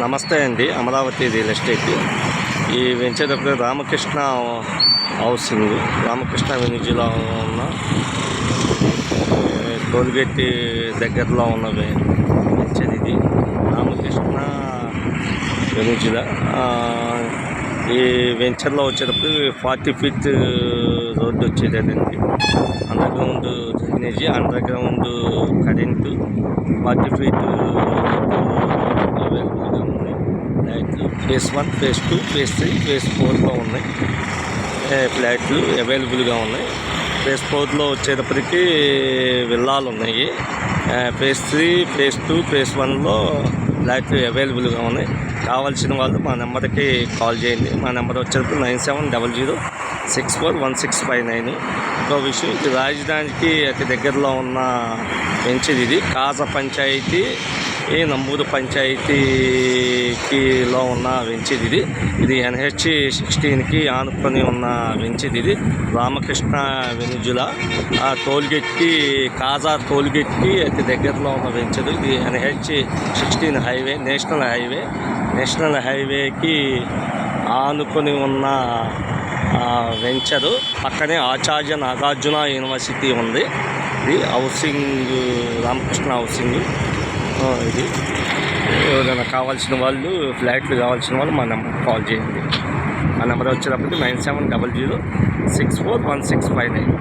నమస్తే అండి Amaravati real estate. ఈ వెంచేటప్పుడు రామకృష్ణ హౌసింగ్ రామకృష్ణ వెనిజిలో ఉన్న టోల్గేట్ దగ్గరలో ఉన్న వె- వెంచర్ ఇది. రామకృష్ణ వెనిజుల ఈ వెంచర్లో వచ్చేటప్పుడు forty feet road వచ్చేదండి under ground drainage under ground current forty feet అవైలబుల్గా ఉన్నాయి. Phase one phase two phase three phase ఫోర్లో ఉన్నాయి. ఫ్లాట్లు అవైలబుల్గా ఉన్నాయి. ఫేస్ ఫోర్లో వచ్చేటప్పటికి విల్లాలు ఉన్నాయి. Phase three phase two phase వన్లో ఫ్లాట్లు అవైలబుల్గా ఉన్నాయి. కావాల్సిన వాళ్ళు మా నెంబర్కి కాల్ చేయండి. మా నెంబర్ వచ్చేటప్పుడు nine seven double zero six four one six five nine. ఇంకో విషయం ఇది రాజధానికి అతి దగ్గరలో ఉన్న వెంచర్ ఇది. కాజ పంచాయతీ ఈ నంబూరు పంచాయతీకిలో ఉన్న వెంచిది ఇది. ఇది ఎన్హెచ్ సిక్స్టీన్కి ఆనుకొని ఉన్న వెంచిది ఇది. రామకృష్ణ వెనుజుల ఆ టోల్గేట్కి కాజా టోల్గేట్కి అతి దగ్గరలో ఉన్న వెంచదు ఇది. NH sixteen highway national highway national హైవేకి ఆనుకొని ఉన్న వెంచరు. పక్కనే ఆచార్య నాగార్జున యూనివర్సిటీ ఉంది. ఇది హౌసింగ్ రామకృష్ణ హౌసింగ్. ఇది. ఎవరైనా కావాల్సిన వాళ్ళు ఫ్లాట్లు కావాల్సిన వాళ్ళు మా నెంబర్ కాల్ చేయండి. మా నెంబర్ వచ్చేటప్పటికి nine seven double zero six four one six five nine.